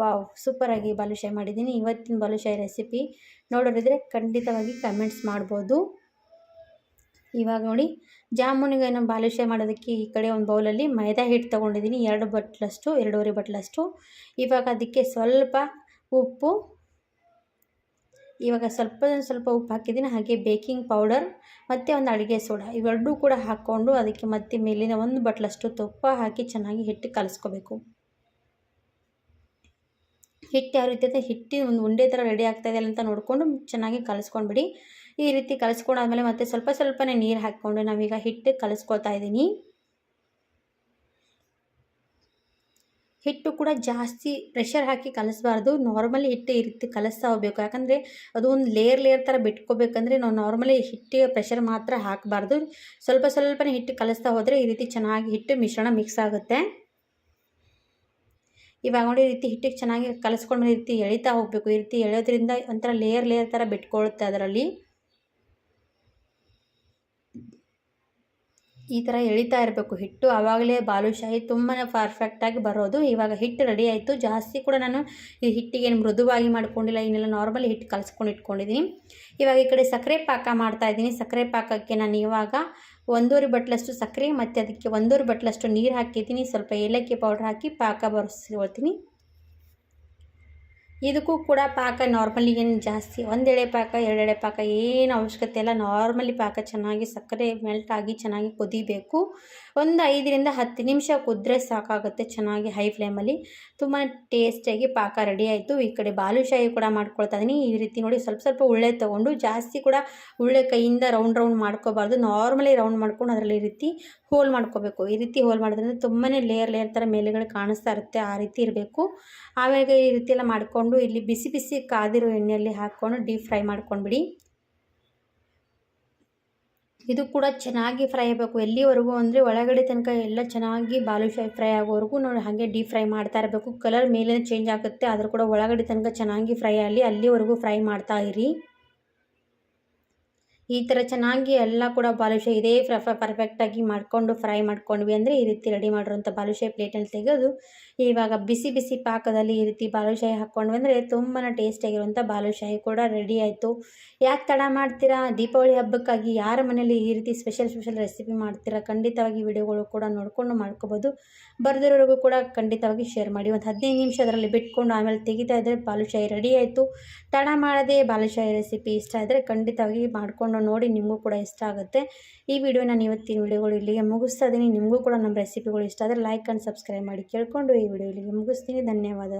Wow ಸೂಪರಾಗಿ ಬಾಲುಶಾಹಿ ಮಾಡಿದ್ದೀನಿ. ಇವತ್ತಿನ ಬಾಲುಶಾಹಿ ರೆಸಿಪಿ ನೋಡೋರಿದ್ರೆ ಖಂಡಿತವಾಗಿ ಕಮೆಂಟ್ಸ್ ಮಾಡ್ಬೋದು. ಇವಾಗ ನೋಡಿ, ಜಾಮೂನಿಗೆ ನಾನು ಬಾಲುಶಾಹಿ ಮಾಡೋದಕ್ಕೆ ಈ ಕಡೆ ಒಂದು ಬೌಲಲ್ಲಿ ಮೈದಾ ಹಿಟ್ಟು ತೊಗೊಂಡಿದ್ದೀನಿ. ಎರಡು ಬಟ್ಲಷ್ಟು, ಎರಡೂವರೆ ಬಟ್ಲಷ್ಟು. ಇವಾಗ ಅದಕ್ಕೆ ಸ್ವಲ್ಪ ಉಪ್ಪು, ಇವಾಗ ಸ್ವಲ್ಪ ಸ್ವಲ್ಪ ಉಪ್ಪು ಹಾಕಿದ್ದೀನಿ. ಹಾಗೆ ಬೇಕಿಂಗ್ ಪೌಡರ್ ಮತ್ತು ಒಂದು ಅಡುಗೆ ಸೋಡಾ ಇವೆರಡೂ ಕೂಡ ಹಾಕ್ಕೊಂಡು ಅದಕ್ಕೆ ಮತ್ತೆ ಮೇಲಿನ ಒಂದು ಬಟ್ಲಷ್ಟು ತುಪ್ಪ ಹಾಕಿ ಚೆನ್ನಾಗಿ ಹಿಟ್ಟು ಕಲಿಸ್ಕೋಬೇಕು. ಹಿಟ್ಟು ಯಾವ ರೀತಿ ಅಂದರೆ ಹಿಟ್ಟಿನ ಒಂದು ಉಂಡೆ ಥರ ರೆಡಿ ಆಗ್ತಾಯಿದೆ ಅಂತ ನೋಡಿಕೊಂಡು ಚೆನ್ನಾಗಿ ಕಲಿಸ್ಕೊಂಡ್ಬಿಡಿ. ಈ ರೀತಿ ಕಲಿಸ್ಕೊಂಡಾದ್ಮೇಲೆ ಮತ್ತೆ ಸ್ವಲ್ಪ ಸ್ವಲ್ಪನೇ ನೀರು ಹಾಕ್ಕೊಂಡು ನಾವೀಗ ಹಿಟ್ಟು ಕಲಿಸ್ಕೊಳ್ತಾ ಇದ್ದೀನಿ. ಹಿಟ್ಟು ಕೂಡ ಜಾಸ್ತಿ ಪ್ರೆಷರ್ ಹಾಕಿ ಕಲಿಸ್ಬಾರ್ದು. ನಾರ್ಮಲಿ ಹಿಟ್ಟು ಈ ರೀತಿ ಕಲಿಸ್ತಾ ಹೋಗ್ಬೇಕು. ಯಾಕಂದರೆ ಅದು ಒಂದು ಲೇಯರ್ ಲೇಯರ್ ಥರ ಬಿಟ್ಕೋಬೇಕಂದ್ರೆ ನಾವು ನಾರ್ಮಲಿ ಹಿಟ್ಟಿಗೆ ಪ್ರೆಷರ್ ಮಾತ್ರ ಹಾಕಬಾರ್ದು. ಸ್ವಲ್ಪ ಸ್ವಲ್ಪನೇ ಹಿಟ್ಟು ಕಲಿಸ್ತಾ ಹೋದರೆ ಈ ರೀತಿ ಚೆನ್ನಾಗಿ ಹಿಟ್ಟು ಮಿಶ್ರಣ ಮಿಕ್ಸ್ ಆಗುತ್ತೆ. ಇವಾಗ ನೋಡಿ ಈ ರೀತಿ ಹಿಟ್ಟಿಗೆ ಚೆನ್ನಾಗಿ ಕಲಿಸ್ಕೊಂಡು ಈ ರೀತಿ ಎಳಿತಾ ಹೋಗಬೇಕು. ಈ ರೀತಿ ಎಳೆಯೋದ್ರಿಂದ ಒಂಥರ ಲೇಯರ್ ಲೇಯರ್ ಥರ ಬಿಟ್ಕೊಳ್ಳುತ್ತೆ ಅದರಲ್ಲಿ. ಈ ಥರ ಎಳಿತಾ ಇರಬೇಕು ಹಿಟ್ಟು. ಆವಾಗಲೇ ಬಾಲುಶಾಹಿ ತುಂಬಾ ಪರ್ಫೆಕ್ಟಾಗಿ ಬರೋದು. ಇವಾಗ ಹಿಟ್ಟು ರೆಡಿ ಆಯಿತು. ಜಾಸ್ತಿ ಕೂಡ ನಾನು ಈ ಹಿಟ್ಟಿಗೆ ಏನು ಮೃದುವಾಗಿ ಮಾಡ್ಕೊಂಡಿಲ್ಲ ಇನ್ನೆಲ್ಲ ನಾರ್ಮಲ್ ಹಿಟ್ಟು ಕಲಿಸ್ಕೊಂಡು ಇಟ್ಕೊಂಡಿದ್ದೀನಿ. ಇವಾಗ ಈ ಕಡೆ ಸಕ್ಕರೆ ಪಾಕ ಮಾಡ್ತಾಯಿದ್ದೀನಿ ಸಕ್ಕರೆ ಪಾಕಕ್ಕೆ ನಾನು ಇವಾಗ ಒಂದೂವರೆ ಬಟ್ಲಷ್ಟು ಸಕ್ಕರೆ, ಮತ್ತು ಅದಕ್ಕೆ ಒಂದೂವರೆ ಬಟ್ಲಷ್ಟು ನೀರು ಹಾಕಿದ್ದೀನಿ ಸ್ವಲ್ಪ ಏಲಕ್ಕಿ ಪೌಡ್ರ್ ಹಾಕಿ ಪಾಕ ಬರ್ಸ್ಕೊಳ್ತೀನಿ. ಇದಕ್ಕೂ ಕೂಡ ಪಾಕ ನಾರ್ಮಲಿ ಏನು ಜಾಸ್ತಿ, ಒಂದೆಳೆ ಪಾಕ, ಎರಡೆಳೆ ಪಾಕ ಏನು ಅವಶ್ಯಕತೆ ಇಲ್ಲ. ನಾರ್ಮಲಿ ಪಾಕ ಚೆನ್ನಾಗಿ ಸಕ್ಕರೆ ಮೆಲ್ಟ್ ಆಗಿ ಚೆನ್ನಾಗಿ ಕುದಿಬೇಕು. ಒಂದು ಐದರಿಂದ ಹತ್ತು ನಿಮಿಷ ಕುದ್ರೆ ಸಾಕಾಗುತ್ತೆ ಚೆನ್ನಾಗಿ ಹೈ ಫ್ಲೇಮಲ್ಲಿ ತುಂಬ ಟೇಸ್ಟಿಯಾಗಿ ಪಾಕ ರೆಡಿ ಆಯಿತು. ಈ ಕಡೆ ಬಾಲುಶಾಹಿ ಕೂಡ ಮಾಡ್ಕೊಳ್ತಾ ಇದ್ದೀನಿ ಈ ರೀತಿ ನೋಡಿ ಸ್ವಲ್ಪ ಸ್ವಲ್ಪ ಉಳ್ಳೆ ತೊಗೊಂಡು ಜಾಸ್ತಿ ಕೂಡ ಉಳ್ಳೆ ಕೈಯಿಂದ ರೌಂಡ್ ರೌಂಡ್ ಮಾಡ್ಕೋಬಾರ್ದು. ನಾರ್ಮಲಿ ರೌಂಡ್ ಮಾಡ್ಕೊಂಡು ಅದರಲ್ಲಿ ಈ ರೀತಿ ಹೋಲ್ ಮಾಡ್ಕೋಬೇಕು. ಈ ರೀತಿ ಹೋಲ್ ಮಾಡೋದ್ರಿಂದ ತುಂಬಾ ಲೇಯರ್ ಲೇಯರ್ ಥರ ಮೇಲೆಗಳು ಕಾಣಿಸ್ತಾ ಇರುತ್ತೆ. ಆ ರೀತಿ ಇರಬೇಕು. ಆಮೇಲೆ ಈ ರೀತಿ ಎಲ್ಲ ಮಾಡಿಕೊಂಡು ಇಲ್ಲಿ ಬಿಸಿ ಬಿಸಿ ಕಾದಿರೋ ಎಣ್ಣೆಯಲ್ಲಿ ಹಾಕ್ಕೊಂಡು ಡೀಪ್ ಫ್ರೈ ಮಾಡ್ಕೊಂಡ್ಬಿಡಿ. ಇದು ಕೂಡ ಚೆನ್ನಾಗಿ ಫ್ರೈ ಆಗಬೇಕು. ಎಲ್ಲಿವರೆಗೂ ಅಂದರೆ ಒಳಗಡೆ ತನಕ ಎಲ್ಲ ಚೆನ್ನಾಗಿ ಬಾಲುಶಾಹಿ ಫ್ರೈ ಆಗೋವರೆಗೂ ನೋಡಿ ಹಾಗೆ ಡೀಪ್ ಫ್ರೈ ಮಾಡ್ತಾ ಇರಬೇಕು. ಕಲರ್ ಮೇಲೆ ಚೇಂಜ್ ಆಗುತ್ತೆ, ಆದರೂ ಕೂಡ ಒಳಗಡೆ ತನಕ ಚೆನ್ನಾಗಿ ಫ್ರೈ ಆಗಲಿ, ಅಲ್ಲಿವರೆಗೂ ಫ್ರೈ ಮಾಡ್ತಾ ಇರಿ. ಈ ಥರ ಚೆನ್ನಾಗಿ ಎಲ್ಲ ಕೂಡ ಬಾಲುಷೆ ಇದೇ ಪರ್ಫೆಕ್ಟಾಗಿ ಮಾಡಿಕೊಂಡು ಫ್ರೈ ಮಾಡ್ಕೊಂಡ್ವಿ ಅಂದರೆ ಈ ರೀತಿ ರೆಡಿ ಮಾಡಿರೋಂಥ ಬಾಲುಶಾಹಿ ಪ್ಲೇಟಲ್ಲಿ ತೆಗೆದು ಇವಾಗ ಬಿಸಿ ಬಿಸಿ ಪಾಕದಲ್ಲಿ ಈ ರೀತಿ ಬಾಲುಶಾಹಿ ಹಾಕ್ಕೊಂಡ್ವಿ ಅಂದರೆ ತುಂಬಾ ಟೇಸ್ಟಿಯಾಗಿರುವಂಥ ಬಾಲುಶಾಹಿ ಕೂಡ ರೆಡಿ ಆಯಿತು. ಯಾಕೆ ತಡ ಮಾಡ್ತೀರಾ? ದೀಪಾವಳಿ ಹಬ್ಬಕ್ಕಾಗಿ ಯಾರ ಮನೇಲಿ ಈ ರೀತಿ ಸ್ಪೆಷಲ್ ಸ್ಪೆಷಲ್ ರೆಸಿಪಿ ಮಾಡ್ತೀರಾ? ಖಂಡಿತವಾಗಿ ವಿಡಿಯೋಗಳು ಕೂಡ ನೋಡಿಕೊಂಡು ಮಾಡ್ಕೋಬೋದು. ಬರೆದಿರೋರಿಗೂ ಕೂಡ ಖಂಡಿತವಾಗಿ ಶೇರ್ ಮಾಡಿ. ಒಂದು ಹದಿನೈದು ನಿಮಿಷ ಅದರಲ್ಲಿ ಬಿಟ್ಕೊಂಡು ಆಮೇಲೆ ತೆಗಿತಾ ಇದ್ದರೆ ಬಾಲುಶಾಹಿ ರೆಡಿ ಆಯಿತು. ತಡ ಮಾಡದೆ ಬಾಲುಶಾಹಿ ರೆಸಿಪಿ ಇಷ್ಟ ಆದರೆ ಖಂಡಿತವಾಗಿ ಮಾಡಿಕೊಂಡು ನೋಡಿ ನಿಮಗೂ ಕೂಡ ಇಷ್ಟ ಆಗುತ್ತೆ. ಈ ವಿಡಿಯೋ ನಾನು ಇವತ್ತಿನ ವಿಡಿಯೋಗಳು ಇಲ್ಲಿಗೆ ಮುಗಿಸ್ತಾ ಇದ್ದೀನಿ ನಿಮಗೂ ಕೂಡ ನಮ್ಮ ರೆಸಿಪಿಗಳು ಇಷ್ಟ ಆದರೆ ಲೈಕ್ ಆ್ಯಂಡ್ ಸಬ್ಸ್ಕ್ರೈಬ್ ಮಾಡಿ ಕೇಳಿಕೊಂಡು ಈ ವಿಡಿಯೋ ಇಲ್ಲಿಗೆ ಮುಗಿಸ್ತೀನಿ. ಧನ್ಯವಾದ.